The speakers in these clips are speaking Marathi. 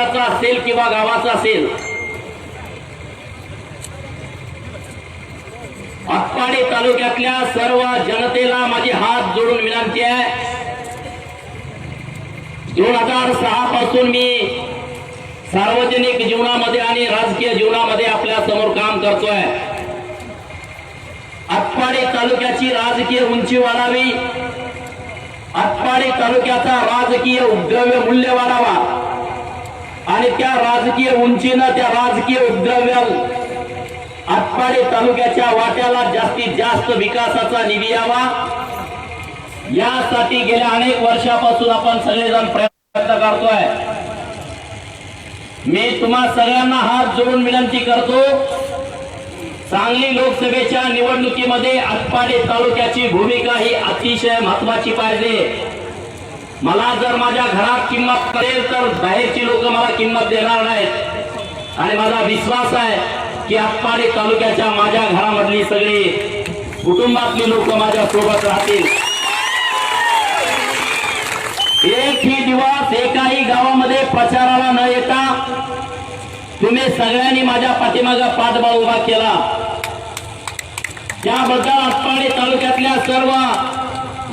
तालुक्याचा असेल किंवा गावाचा असेल आटपाडी तालुक्यातल्या सर्व जनतेला माझी हात जोडून विनंती आहे. दोन हजार सहा पासून मी सार्वजनिक जीवनामध्ये आणि राजकीय जीवनामध्ये आपल्यासमोर काम करतोय. आटपाडी तालुक्याची राजकीय उंची वाढावी. आटपाडी तालुक्याचा राजकीय उद्रव्य मूल्य वाढावा. आणि त्या राजकीय उंचीनं त्या राजकीय उद्रव्य आतपाडे तालुक्याच्या वाट्याला जास्तीत जास्त विकासाचा निधी यावा. यासाठी गेल्या अनेक वर्षापासून आपण सगळेजण प्रयत्न करतोय. मी तुम्हा सगळ्यांना हात जोडून विनंती करतो सांगली लोकसभेच्या निवडणुकीमध्ये आटपाडी तालुक्याची भूमिका ही अतिशय महत्वाची पाहिजे. मला जर माझ्या घरात किंमत करेल तर बाहेरची लोक मला किंमत देणार नाहीत. आणि माझा विश्वास आहे की आटपाडी तालुक्याच्या माझ्या घरामधली सगळी कुटुंबातली लोक माझ्या सोबत राहतील. एकही दिवस एकाही गावामध्ये प्रचाराला न येता तुम्ही सगळ्यांनी माझ्या पाठीमागा पाठबळ उभा केला. त्याबद्दल आटपाडी तालुक्यातल्या सर्व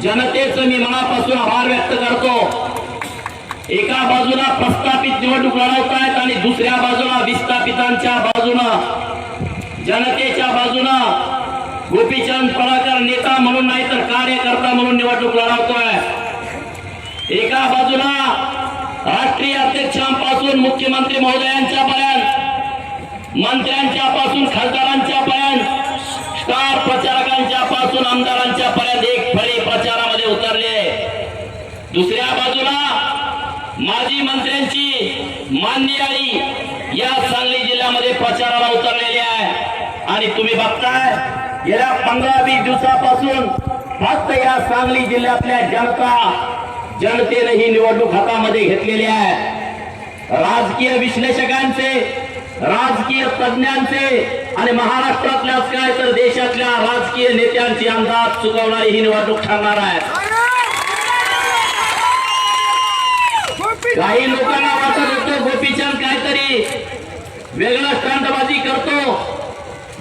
जनतेचं मी मनापासून आभार व्यक्त करतो. एका बाजूला प्रस्थापित निवडणूक लढवतायत आणि दुसऱ्या बाजूला विस्थापितांच्या बाजूनं जनतेच्या बाजूनं गोपीचंद पडाकर नेता म्हणून नाही तर कार्यकर्ता म्हणून निवडणूक लढवतोय. एका बाजूला राष्ट्रीय अध्यक्षांपासून मुख्यमंत्री महोदयांच्या पर्यंत मंत्र्यांच्या पासून खासदारांच्या पर्यंत स्टार प्रचारकांच्या पासून आमदारांच्या पर्यंत एक फळी प्रचारामध्ये उतरले दुसऱ्या बाजूला माजी मंत्र्यांची मान्यवाडी या सांगली जिल्ह्यामध्ये प्रचाराला उतरलेली आहे. आणि तुम्ही बघताय गेल्या पंधरा वीस दिवसापासून फक्त या सांगली जिल्ह्यातल्या जनता जनतेने ही निवडणूक हातामध्ये घेतलेली आहे. राजकीय विश्लेषकांचे राजकीय तज्ञांचे आणि महाराष्ट्रातल्याच काय तर देशातल्या राजकीय नेत्यांचे अंदाज चुकवणारी ही निवडणूक ठरणार आहे. काही लोकांना वाटत होतं गोपीचंद काहीतरी वेगळं स्टंटबाजी करतो.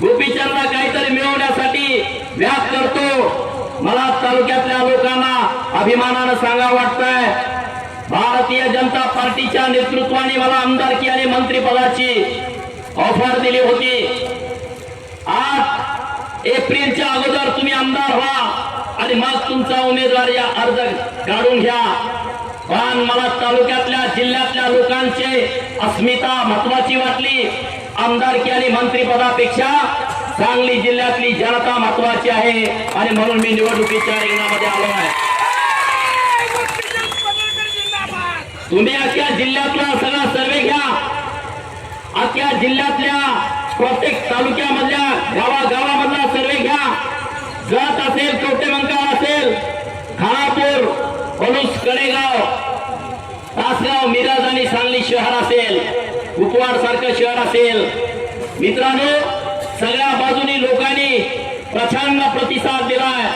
गोपीचंदला काहीतरी मिळवण्यासाठी व्याप करतो. मला तालुक्यातल्या लोकांना अभिमानानं सांगा वाटतंय. भारतीय जनता पार्टीच्या नेतृत्वाने मला आमदारकी आणि मंत्रिपदाची ऑफर दिली होती. आठ एप्रिलच्या अगोदर तुम्ही आमदार व्हा. आणि मग तुमचा उमेदवारी अर्ज काढून घ्या. पण मला तालुक्यातल्या जिल्ह्यातल्या लोकांचे अस्मिता महत्वाची वाटली. आमदारकी आणि मंत्रीपदापेक्षा सांगली जिल्ह्यातली जनता महत्वाची आहे. आणि म्हणून मी निवडणुकीच्या रिंगणामध्ये आलो आहे. तुम्ही अख्या जिल्ह्यातला सगळा सर्वे घ्या. अख्या जिल्ह्यातल्या प्रत्येक तालुक्यामधल्या गावागावामधला सर्वे घ्या. जत असेल कवटेमंकाळ असेल खानापूर पलूस कडेगाव तासगाव मिराज आणि सांगली शहर असेल कुपवाड सारखं शहर असेल. मित्रांनो सगळ्या बाजूनी लोकांनी प्रचंड प्रतिसाद दिलाय.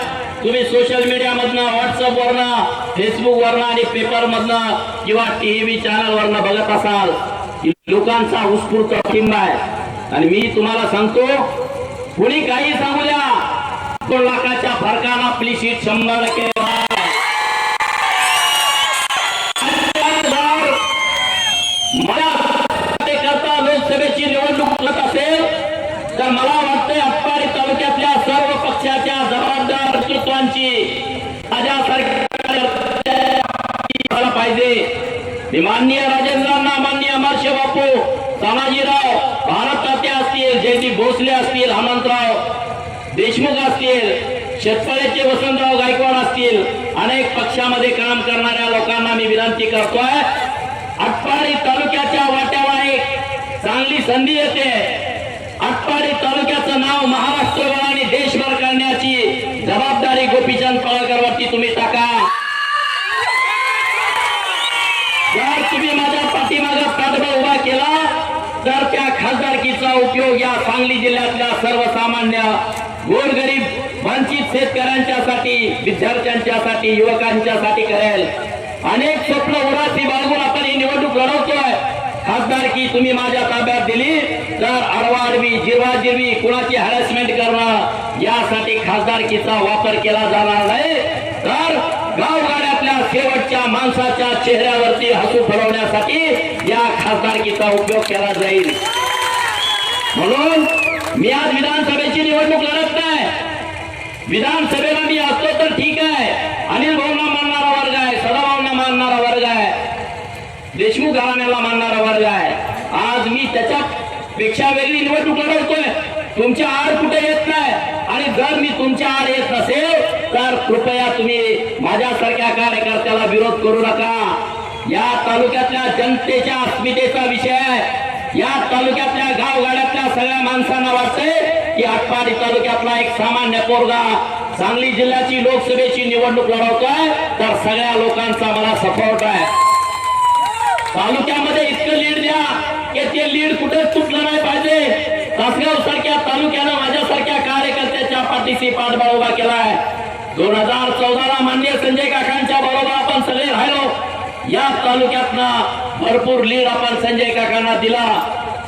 तुम्ही सोशल मीडिया मधनं व्हॉट्सअप वरनं फेसबुक वरनं आणि पेपर मधनं किंवा टीव्ही चॅनल वरनं बघत असाल लोकांचा उत्स्फूर्त पाठिंबा आहे. आणि मी तुम्हाला सांगतो कुणी काही सांगू द्या दोन लाखाच्या फरकानं आपली सीट शंभर टक्के करता लोकसभेची निवडणूक होत असेल तर मला वाटतंय अप्पारी तालुक्यातल्या सर्व पक्षाच्या जबाबदार नेतृत्वांची माझ्या पाहिजे. माननीय राजेंद्रांना तानाजीराव भारत असतील जयदीप भोसले असतील हनुमंतराव देशमुख असतील शेतकऱ्याचे वसंतराव गायकवाड असतील अनेक पक्षामध्ये काम करणाऱ्या लोकांना मी विनंती करतोय आटपाडी तालुक्याच्या वाट्याला एक चांगली संधी येते. आटपाडी तालुक्याचं नाव महाराष्ट्रभर आणि देशभर करण्याची जबाबदारी गोपीचंद पळकर वरती तुम्ही टाका जर तुम्ही माझ्या पाठीमागे पाठबळ उभा केला तर त्या खासदारकीचा उपयोग या सांगली जिल्ह्यातल्या सर्वसामान्य गोरगरीब वंचित शेतकऱ्यांच्यासाठी विद्यार्थ्यांच्यासाठी युवकांच्यासाठी करेल. अनेक स्वप्न उरासी बाळगून आपण ही निवडणूक लढवतोय. खासदारकी तुम्ही माझ्या ताब्यात दिली तर आडवाडवी जिरवाजिरवी कुणाची हॅरेसमेंट करणं यासाठी खासदारकीचा वापर केला जाणार नाही. तर गावगाड्यातल्या शेवटच्या माणसाच्या चेहऱ्यावरती हसू फडवण्यासाठी या खासदारकीचा उपयोग केला जाईल. म्हणून मी आज विधानसभेची निवडणूक लढत नाही. विधानसभेला मी असतो तर ठीक आहे. अनिल भाऊंना मानणारा वर्ग आहे सदाभाऊंना मानणारा वर्ग आहे देशमुख घराण्याला मानणारा वर्ग आहे. आज मी त्याच्या पेक्षा वेगळी निवडणूक लढवतोय. तुमच्या आड कुठे येत नाही. आणि जर मी तुमच्या आड येत नसेल तर कृपया तुम्ही माझ्यासारख्या कार्यकर्त्याला विरोध करू नका. या तालुक्यातल्या जनतेच्या अस्मितेचा विषय आहे. या तालुक्यातल्या गावगाड्यातल्या सगळ्या माणसांना वाटतंय की आटपाडी तालुक्यातला एक सामान्य पोरगा सांगली जिल्ह्याची लोकसभेची निवडणूक लढवतोय तर सगळ्या लोकांचा मला सपोर्ट आहे. तालुक्यामध्ये इतकं लीड द्या. याचे ते लीड कुठेच तुटलं नाही पाहिजे. तासगाव सारख्या तालुक्यानं माझ्यासारख्या कार्यकर्त्याच्या पाठीशी पाठबळ उभा केलाय. दोन हजार चौदाला मान्य संजय काकांच्या बरोबर आपण सगळे राहिलो. या तालुक्यातनं भरपूर लीड आपण संजय काकांना दिला.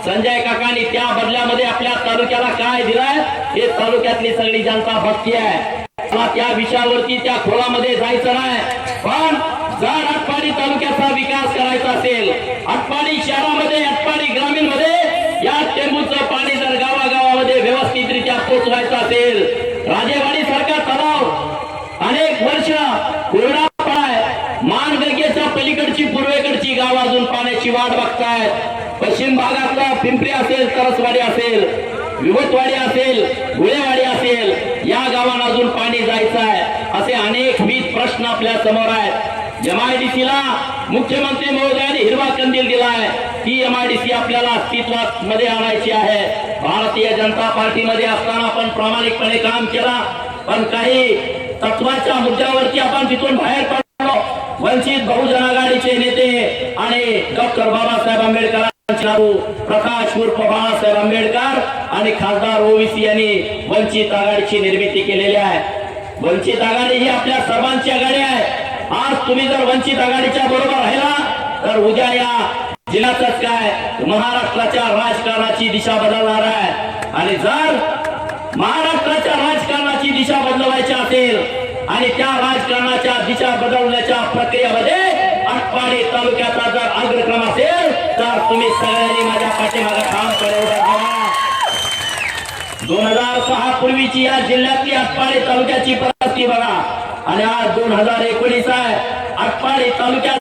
संजय काकांनी त्या बदल्यामध्ये आपल्या तालुक्याला काय दिलाय हे तालुक्यातली सगळी जनता भक्ती आहे मला त्या विषयावरती त्या खोलामध्ये जायचं नाही. पण जर आटपाडी तालुक्याचा विकास करायचा असेल असेल. राजेवाडी सारखा तलाव. अनेक वर्ष कोरडा पडाय. मानगंगेच्या पलीकडची पूर्वेकडची गाव अजून पाण्याची वाट बघतायत. पश्चिम भागातला पिंपरी असेल तरसवाडी असेल विभतवाडी असेल गुळेवाडी असेल या गावांना अजून पाणी जायचं आहे असे अनेक वीज प्रश्न आपल्यासमोर आहेत. एमआयडीसीला मुख्यमंत्री महोदयांनी हिरवा कंदील दिलाय. ती एमआयडीसी आपल्याला अस्तित्वात मध्ये आणायची आहे. भारतीय जनता पार्टीमध्ये असताना आपण प्रामाणिकपणे काम केला. पण काही तत्वाच्या मुद्द्यावरती आपण तिथून बाहेर पडलो. वंचित बहुजन आघाडीचे नेते आणि डॉक्टर बाबासाहेब आंबेडकर प्रकाश उर्फ बाळासाहेब आंबेडकर आणि खासदार ओवीसी यांनी वंचित आघाडीची निर्मिती केलेली आहे. वंचित आघाडी ही आपल्या सर्वांची आघाडी आहे. आज तुम्ही जर वंचित आघाडीच्या बरोबर राहिला तर उद्या या जिल्ह्यातच काय? महाराष्ट्राच्या राजकारणाची दिशा बदलणार आहे. आणि जर महाराष्ट्राच्या राजकारणाची दिशा बदलवायची असेल आणि त्या राजकारणाच्या दिशा बदलण्याच्या प्रक्रियेमध्ये आटपाडी तालुक्याचा जर अग्रक्रम असेल तर तुम्ही सगळ्यांनी माझ्या पाठीमागे काम करायला दोन हजार सहा पूर्वीची या जिल्ह्यातली आटपाडी तालुक्याची परिस्थिती बघा. आणि आज दोन हजार एकोणीस आहे. आटपाडी तालुक्यात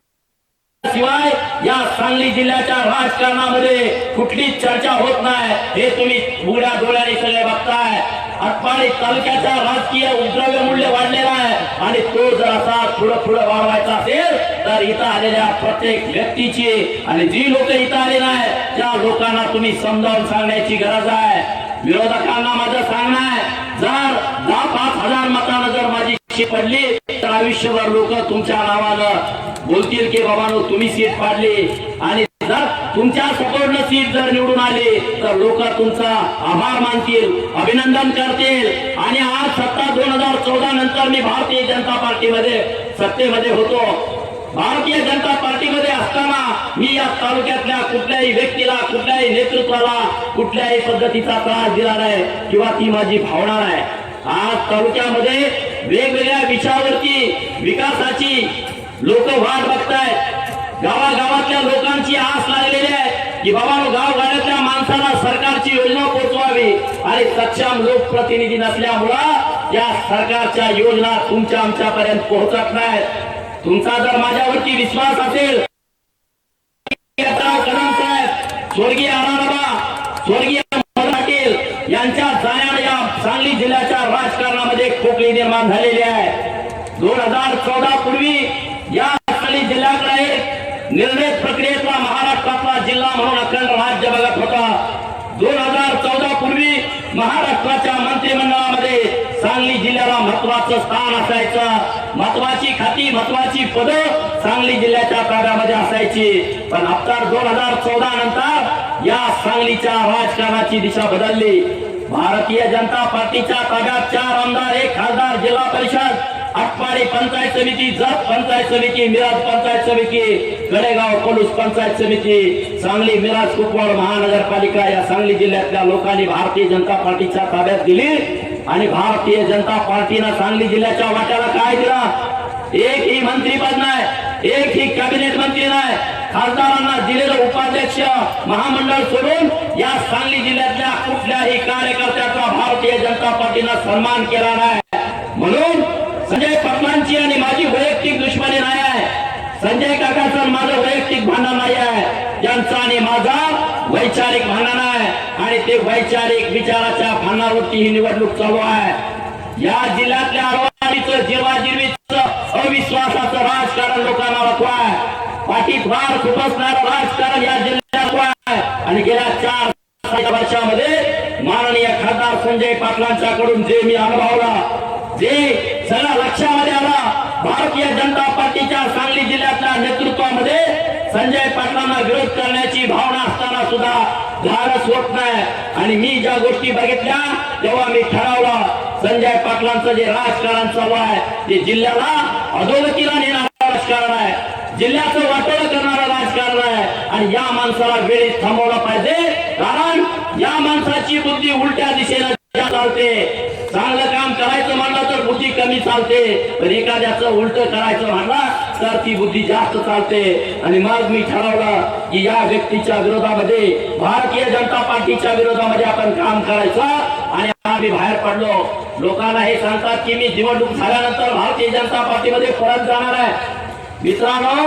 शिवाय या सांगली जिल्ह्याच्या राजकारणामध्ये कुठलीच चर्चा होत नाही. हे तुम्ही उघड्या डोळ्याने सगळे बघताय. आटपाडी तालुक्याचा राजकीय उद्रव्य मूल्य वाढलेला आहे. आणि तो जर असा पुढे पुढे वाढवायचा असेल तर इथं आलेल्या प्रत्येक व्यक्तीची आणि जी लोक इथं आले नाही त्या लोकांना तुम्ही समजावून सांगण्याची गरज आहे. विरोधकांना माझं सांगणं आहे जर दहा पाच हजार मतानं जर माझी सीट पडली तर आयुष्यभर लोक तुमच्या नावानं बोलतील की बाबानो तुम्ही सीट पाडली. आणि जर तुमच्या सपोर्टनं सीट जर निवडून आली तर लोक तुमचा आभार मानतील अभिनंदन करतील. आणि आज सत्ता दोन हजार चौदा नंतर मी भारतीय जनता पार्टीमध्ये सत्तेमध्ये होतो. भारतीय जनता पार्टीमध्ये असताना मी या तालुक्यातल्या कुठल्याही व्यक्तीला कुठल्याही नेतृत्वाला कुठल्याही पद्धतीचा त्रास दिला नाही किंवा ती माझी भावना नाही. आज तालुक्यामध्ये वेगवेगळ्या विषयावरती विकासाची लोक वाट बघतायत गावागावातल्या लोकांची आस लागलेली आहे की बाबा गावगाड्यातल्या माणसाला सरकारची योजना पोहोचवावी आणि सक्षम लोकप्रतिनिधी नसल्यामुळं या सरकारच्या योजना तुमच्या आमच्यापर्यंत पोहोचत नाहीत. तुमचा जर माझ्यावरती विश्वास असेल साहेब स्वर्गीय आराराबा स्वर्गीय मदन पाटील यांच्या जाण्याने या सांगली जिल्ह्याच्या राजकारणामध्ये निर्माण झालेली आहे. दोन हजार चौदा पूर्वी या स्थळी जिल्ह्याकडे निर्णय प्रक्रियेतला महाराष्ट्रातला जिल्हा म्हणून अखंड राज्य बघत होता. दोन हजार चौदा पूर्वी महाराष्ट्राच्या मंत्रिमंडळामध्ये सांगली जिल्ह्याला महत्वाचं स्थान असायचं. महत्वाची खाती महत्वाची पदं सांगली जिल्ह्याच्या ताब्यामध्ये असायची. पण आता दोन हजार चौदा नंतर या सांगलीच्या राजकारणाची दिशा बदलली. भारतीय जनता पार्टीच्या ताब्यात चार आमदार एक खासदार जिल्हा परिषद आटपाडी पंचायत समिती जत पंचायत समिती मिराज पंचायत समिती कडेगाव पलूस पंचायत समिती सांगली मिराज कुपवाड महानगरपालिका या सांगली जिल्ह्यातल्या लोकांनी भारतीय जनता पार्टीच्या ताब्यात दिली आणि भारतीय जनता पार्टीनं सांगली जिल्ह्याच्या वाट्याला काय दिला? एकही मंत्रीपद नाही एकही कॅबिनेट मंत्री नाही. खासदारांना दिलेलं उपाध्यक्ष महामंडळ सोडून या सांगली जिल्ह्यातल्या कुठल्याही कार्यकर्त्याचा भारतीय जनता पार्टीनं सन्मान केला नाही. म्हणून संजय पटलांची आणि माझी वैयक्तिक दुश्मनी नाही आहे. संजय काकाचं माझं वैयक्तिक भांडण नाही आहे. ज्यांचा आणि माझा वैचारिक भांडण आहे. आणि ते वैचारिक विचाराच्या भांडणावरती ही निवडणूक चालू आहे. या जिल्ह्यातल्या अडवाणीचं जीवाजीवी फार सुपसणार राजकारण या जिल्ह्यात आहे. आणि गेल्या चार वर्षामध्ये माननीय खासदार संजय पाटलांच्याकडून जे मी अनुभवला जे सगळ्या लक्षामध्ये आला भारतीय जनता पार्टीच्या सांगली जिल्ह्यातल्या नेतृत्वामध्ये संजय पाटलांना विरोध करण्याची भावना असताना सुद्धा झाडच होत नाही. आणि मी ज्या गोष्टी बघितल्या तेव्हा मी ठरवलं संजय पाटलांचं जे राजकारण चालू आहे ते जिल्ह्याला अधोगतीला नेणार राजकारण आहे. जिल्ह्याचं वाटोळं करणारं राजकारण आहे. आणि या माणसाला वेळीच थांबवलं पाहिजे. कारण या माणसाची बुद्धी उलट्या दिशेला चालते. चांगलं काम करायचं म्हणलं तर बुद्धी कमी चालते. पण एखाद्याचं उलट करायचं म्हणलं तर ती बुद्धी जास्त चालते. आणि मग मी ठरवलं की या व्यक्तीच्या विरोधामध्ये भारतीय जनता पार्टीच्या विरोधामध्ये आपण काम करायचं. आणि आम्ही बाहेर पडलो. लोकांना हे सांगतात की मी निवडणूक झाल्यानंतर भारतीय जनता पार्टीमध्ये परत जाणार आहे. मित्रांनो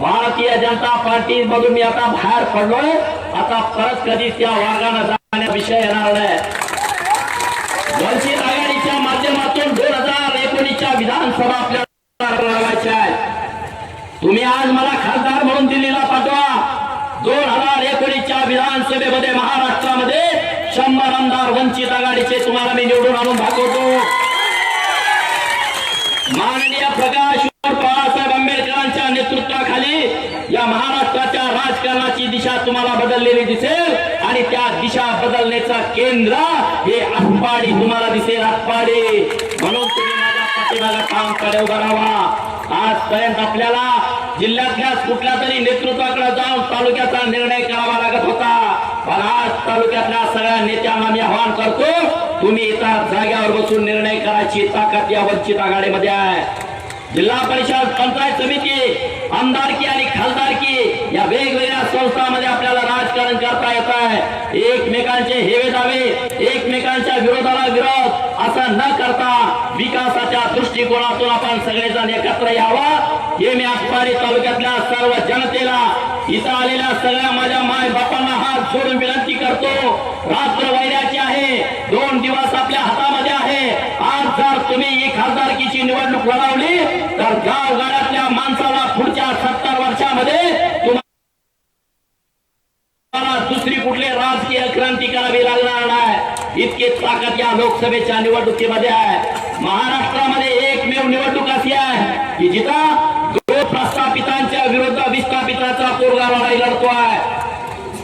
भारतीय जनता पार्टी मधून मी आता बाहेर पडलोय. आता परत कधी त्या वर्गाने जाण्याचा विषय येणार नाही. वंचित आघाडीच्या माध्यमातून दोन हजार एकोणीसच्या विधानसभा आपल्याला आहेत. तुम्ही आज मला खासदार म्हणून दिल्लीला पाठवा. दोन हजार एकोणीसच्या विधानसभेमध्ये महाराष्ट्रामध्ये शंभर आमदार वंचित आघाडीचे तुम्हाला मी निवडून आणून दाखवतो. माननीय प्रकाश बाळासाहेब आंबेडकरांच्या नेतृत्वाखाली या महाराष्ट्राच्या राजकारणाची दिशा तुम्हाला बदललेली दिसेल आणि त्या दिशा बदलण्याचा केंद्र हे आटपाडी तुम्हाला दिसेल आटपाडी म्हणून तुम्ही माझ्या पाठीमागे कामकडे उभा राहा. आजपर्यंत आपल्याला जिल्ह्यातल्या कुठल्या तरी नेतृत्वाकडे जाऊन तालुक्याचा निर्णय करावा लागत होता. पण आज तालुक्यातल्या सगळ्या नेत्यांना मी आवाहन करतो तुम्ही इतर जाग्यावर बसून निर्णय करायची ताकद या वंचित आघाडीमध्ये आहे. जिल्हा परिषद पंचायत समिती आमदारकी आणि खासदारकी या वेगवेगळ्या संस्थांमध्ये आपल्याला राजकारण करता येत आहे. एकमेकांचे हेवे दावे एकमेकांच्या विरोधाला विरोध असं न करता विकासाच्या दृष्टिकोनातून आपण सगळेजण एकत्र यावं. हे मी आटपाडी तालुक्यातल्या सर्व जनतेला इथं आलेल्या सगळ्या माझ्या माय बापांना हात जोडून विनंती करतो. रात्र वैराची आहे. दोन दिवस आपल्या हातामध्ये आहे. आज तुम्ही ही खासदारकीची निवडणूक लढवली तर गावगाड्यातल्या माणसाला पुढच्या सत्तर वर्षामध्ये तुम्हाला दुसरी कुठली राजकीय क्रांती करावी लागणार नाही. इतकी ताकद या लोकसभेच्या निवडणुकीमध्ये आहे. महाराष्ट्रामध्ये एकमेव निवडणूक अशी आहे की जिथं दोन प्रस्थापितांच्या विरुद्ध विस्थापिताचा पोरगा लढाई लढतो आहे.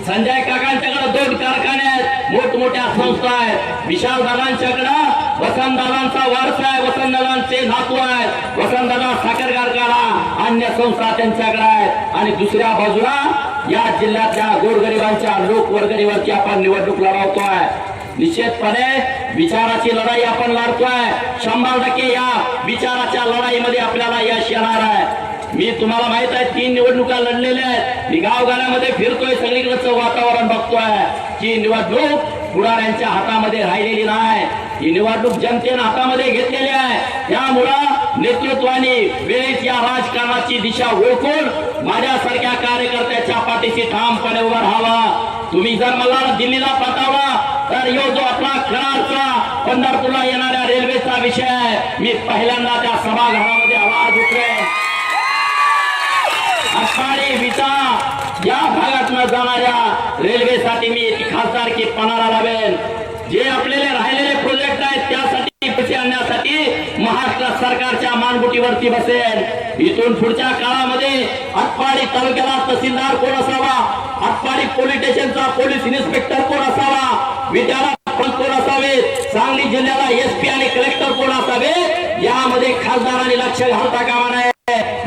संजय काकांच्याकडे दोन कारखाने आहेत मोठमोठ्या संस्था आहेत. विशाल दादांच्याकडे वसंतदादांचा वारसा आहे वसंतदादांचे नातू आहेत. वसंतदादा साखर कारखाना अन्य संस्था त्यांच्याकडे आहेत. आणि दुसऱ्या बाजूला या जिल्ह्यातल्या गोरगरिबांच्या लोकवर्गणीवरची आपण निवडणूक लढवतोय. निश्चितपणे विचाराची लढाई आपण लढतोय. शंभर टक्के या विचाराच्या लढाईमध्ये आपल्याला यश येणार आहे. मी तुम्हाला माहीत आहे तीन निवडणुका लढलेल्या आहेत. मी गावगाड्यामध्ये फिरतोय सगळीकडचं वातावरण बघतोय. की निवडणूक पुढाऱ्यांच्या हातामध्ये राहिलेली नाही. ही निवडणूक जनतेनं हातामध्ये घेतलेली आहे. त्यामुळं नेतृत्वाने वेळेस या राजकारणाची दिशा ओळखून माझ्यासारख्या कार्यकर्त्याच्या पाठीशी ठामपणे उभा राहावा. तुम्ही जर मला दिल्लीला पाठवला तर यो जो आपला करारचा पंढरपूरला येणाऱ्या रेल्वेचा विषय आहे. मी पहिल्यांदा त्या सभागृहामध्ये आवाज उठले आषाढी विटा या भागातनं जाणाऱ्या रेल्वेसाठी मी खासदार की पणाला लावेन जे आपल्याला राहिलेले प्रोजेक्ट आहेत त्यासाठी पैसे आणण्यासाठी महाराष्ट्र सरकारच्या मानगुटीवरती बसेल. इथून पुढच्या काळामध्ये आटपाडी तालुक्याला तहसीलदार कोण असावा? आटपाडी पोलीस स्टेशनचा पोलीस इन्स्पेक्टर कोण असावा? विद्यालय कोण असावे? सांगली जिल्ह्याला एसपी आणि कलेक्टर कोण असावे? यामध्ये खासदारांनी लक्ष घालता कामा नये.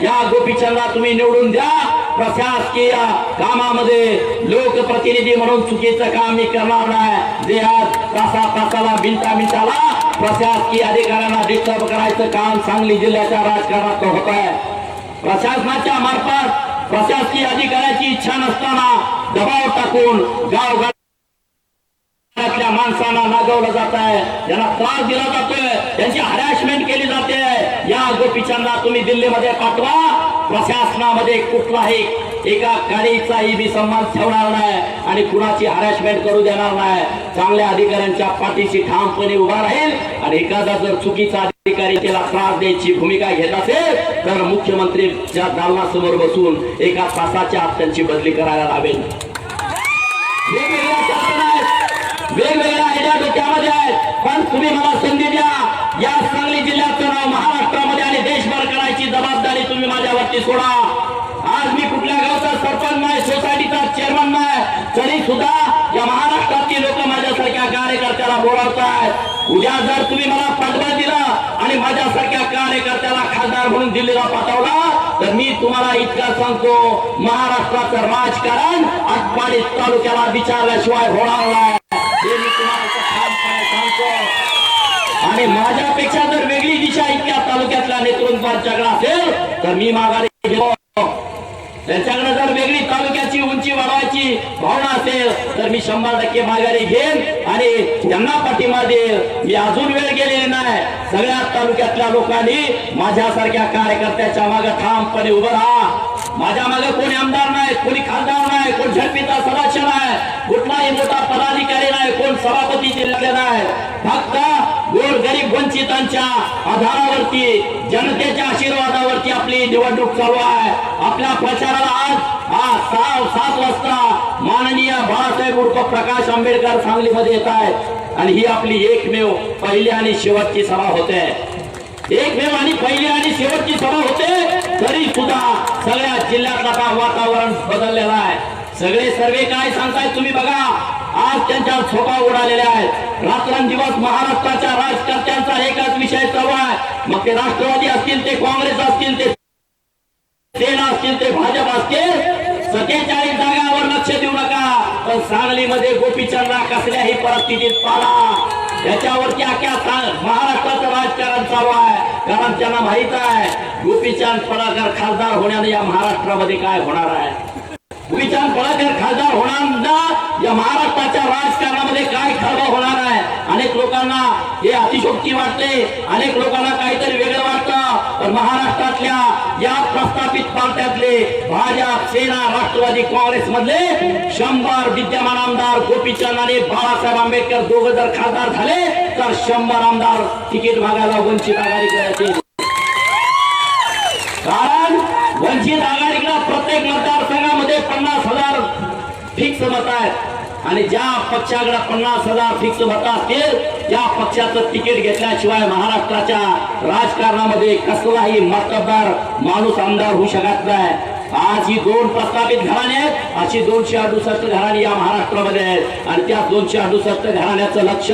या गोपीचंदला तुम्ही निवडून द्या. प्रशासकीय कामामध्ये लोकप्रतिनिधी म्हणून चुकीचं काम मी करणार नाही. जे आज तासा तासाला मिनिटा मिनिटाला प्रशासकीय अधिकाऱ्यांना डिस्टर्ब करायचं काम सांगली जिल्ह्याच्या राजकारणात होत आहे प्रशासनाच्या मार्फत प्रशासकीय अधिकाऱ्याची इच्छा नसताना दबाव टाकून गाव माणसांना नागवलं जात आहे त्यांना त्रास दिला जातोय त्यांची हरॅशमेंट केली जाते. या गोपीचंदा तुम्ही दिल्लीमध्ये पाठवा. प्रशासनामध्ये कुठलाही एका गाडीचाही बी सन्मान ठेवणार नाही आणि कुणाची हरॅशमेंट करू देणार नाही. चांगल्या अधिकाऱ्यांच्या पाठीशी ठामपणे उभा राहील आणि एखादा जर चुकीचा अधिकारी त्याला त्रास द्यायची भूमिका घेत असेल तर मुख्यमंत्रीच्या दालनासमोर बसून एका तासाच्या आत त्यांची बदली करायला लावेल. वेगवेगळ्या आयडिया डोक्यामध्ये आहेत. पण तुम्ही मला संधी द्या. या सांगली जिल्ह्याचं नाव महाराष्ट्रामध्ये आणि देशभर करायची जबाबदारी तुम्ही सोडा. आज मी कुठल्या गावचा सरपंच नाही सोसायटीचा चेअरमन नाही तरी सुद्धा या महाराष्ट्रातली लोक माझ्यासारख्या कार्यकर्त्याला बोलावतायत. उद्या जर तुम्ही मला पदवा दिला आणि माझ्यासारख्या कार्यकर्त्याला खासदार म्हणून दिल्लीला पाठवला तर मी तुम्हाला इतका सांगतो महाराष्ट्राचं राजकारण आटपाडी तालुक्याला विचारल्याशिवाय होणार नाही. हे मी तुम्हाला इथं सांगतो. आणि माझ्यापेक्षा जर वेगळी दिशा इतक्या तालुक्यातल्या नेतृत्वांच्याकडे असेल तर मी माघारी त्यांच्याकडे जर वेगळी तालुक्याची उंची वाढवायची भावना असेल तर मी शंभर टक्के माघारी घेईन. आणि त्यांना पाठिंबा देईल. मी अजून वेळ गेलेली नाही. सगळ्या तालुक्यातल्या लोकांनी माझ्यासारख्या कार्यकर्त्याच्या मागे ठामपणे उभं राहा. माझ्या मागे कोणी आमदार नाही कोणी खासदार नाही कोण झडपीचा सदस्य नाही कुठलाही मोठा पदाधिकारी नाही कोण सभापती जिल्ह्यातले नाही फक्त गोर गरीब वंचितांच्या आधारावरती जनतेच्या आशीर्वादावरती आपली निवडणूक चालू आहे. आपल्या प्रचाराला आज हा सहा सात वाजता माननीय बाळासाहेब उर्फ प्रकाश आंबेडकर सांगलीमध्ये येत आहेत. आणि ही आपली एकमेव पहिली आणि शेवटची सभा होते. एकमेव आणि पहिली आणि शेवटची सभा होते तरी सुद्धा सगळ्या जिल्ह्यातला का वातावरण बदललेलं आहे. सगळे सर्वे काय सांगतायत तुम्ही बघा. आज त्यांच्या झोपा उडालेल्या आहेत. रात्रंदिवस महाराष्ट्राच्या राजकर्त्यांचा एकाच विषय चालू आहे मग ते राष्ट्रवादी असतील ते काँग्रेस असतील ते सेना असतील ते भाजप असतील सत्तेचाळीस जागावर लक्ष देऊ नका. पण सांगलीमध्ये गोपीचंदला कसल्याही परिस्थितीत पाला त्याच्यावरती अख्या महाराष्ट्राचं राजकारण चालू आहे. कारण त्यांना माहीत आहे गोपीचंद पडाकर खासदार होण्याने या महाराष्ट्रामध्ये काय होणार आहे? विचार पडाकर खासदार होणार ना या महाराष्ट्राच्या राजकारणामध्ये काय खळबळ होणार आहे? अनेक लोकांना हे अतिशोक्ती वाटते अनेक लोकांना काहीतरी वेगळं वाटतं. पण महाराष्ट्रातल्या या प्रस्थापित पार्ट्यातले भाजप सेना राष्ट्रवादी काँग्रेस मधले शंभर विद्यमान आमदार गोपीचंद आणि बाळासाहेब आंबेडकर दोघं जर खासदार झाले तर शंभर आमदार तिकीट भागायला वंचित आघाडी करायची कारण वंचित आघाडीला प्रत्येक मतदारसंघामध्ये पन्नास हजार फिक्स मत आहेत. आणि ज्या पक्षाकडे पन्नास हजार फिक्स मत असतील त्या पक्षाचं तिकीट घेतल्याशिवाय महाराष्ट्राच्या राजकारणामध्ये कसलाही मतदार माणूस आमदार होऊ शकत नाही. आज ही दोन प्रस्थापित घराणे आहेत अशी दोनशे अडुसष्ट घराणी या महाराष्ट्रामध्ये आहेत. आणि त्या दोनशे अडुसष्ट घराण्याचं लक्ष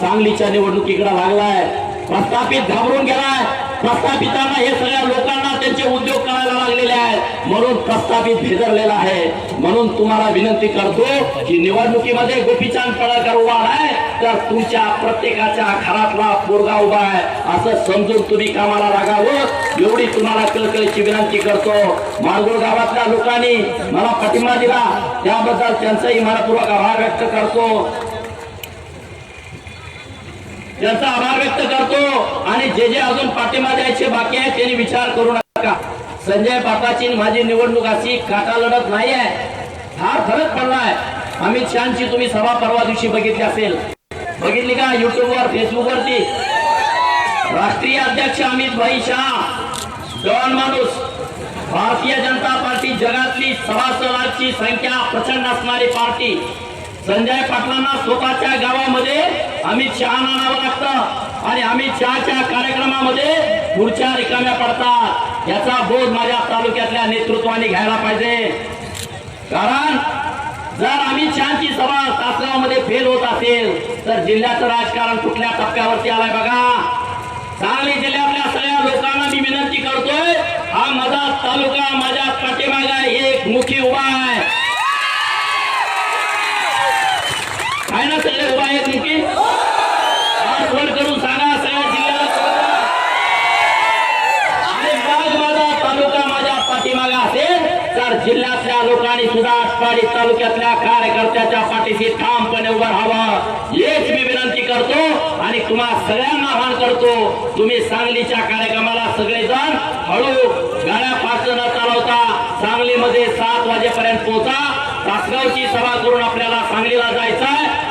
सांगलीच्या निवडणुकीकडे लागलाय. प्रस्थापित घाबरून गेलाय. प्रस्थापितांना हे सगळ्या लोकांना त्यांचे उद्योग करायला लागलेले आहेत. म्हणून प्रस्थापित भेदरलेला आहे. म्हणून तुम्हाला विनंती करतो की निवडणुकीमध्ये गोपीचांद पडळकर उभा आहे तर तुमच्या प्रत्येकाच्या घरातला पोरगा उभा आहे. असं समजून तुम्ही कामाला लागावं. एवढी तुम्हाला कळकळीची विनंती करतो. मारगोळ गावातल्या लोकांनी मला पाठिंबा दिला. त्याबद्दल त्यांचाही मनपूर्वक आभार व्यक्त करतो. याचा आभार व्यक्त करतो. आणि जे जे अजून पाठिंबा द्यायचे बाकी आहे त्यांनी विचार करू नका. संजय बापाची माझी निवडणूक अशी काटा लढत नाही आहे हा फरक पडलाय. अमित शहाची तुम्ही सभा परवा दिवशी बघितली असेल. बघितली का? युट्यूबवर फेसबुकवरती राष्ट्रीय अध्यक्ष अमित भाई शहा जवान माणूस. भारतीय जनता पार्टी जगातली सभासदांची संख्या प्रचंड असणारी पार्टी. संजय पाटलांना स्वतःच्या गावामध्ये अमित शहाना आणावं लागतं. आणि अमित शहाच्या कार्यक्रमामध्ये पुढच्या रिकाम्या पडतात. याचा बोध माझ्या तालुक्यातल्या नेतृत्वाने घ्यायला पाहिजे. कारण जर अमित शहाची सभा तासगावमध्ये फेल होत असेल तर जिल्ह्याचं राजकारण कुठल्या टप्प्यावरती आलाय बघा. सांगली जिल्ह्यातल्या सगळ्या लोकांना मी विनंती करतोय हा माझा तालुका माझ्या पाठीमागा एक मुखी उभा आहे. आहे ना सगळे उभा आहेत मुखी हात वर करून सांगा सगळ्या जिल्ह्याला आणि मग माझा तालुका माझ्या पाठीमागा असेल तर जिल्ह्यातल्या लोकांनी सुद्धा आटपाडी तालुक्यातल्या कार्यकर्त्याच्या पाठीशी ठामपणे उभं राहावं. हेच मी विनंती करतो आणि तुम्हा सगळ्यांना आवाहन करतो तुम्ही सांगलीच्या कार्यक्रमाला सगळेजण हळू गाड्या फास्ट न चालवता सांगलीमध्ये सात वाजेपर्यंत पोहोचा. तासगावची सभा करून आपल्याला सांगलीला जायचं आहे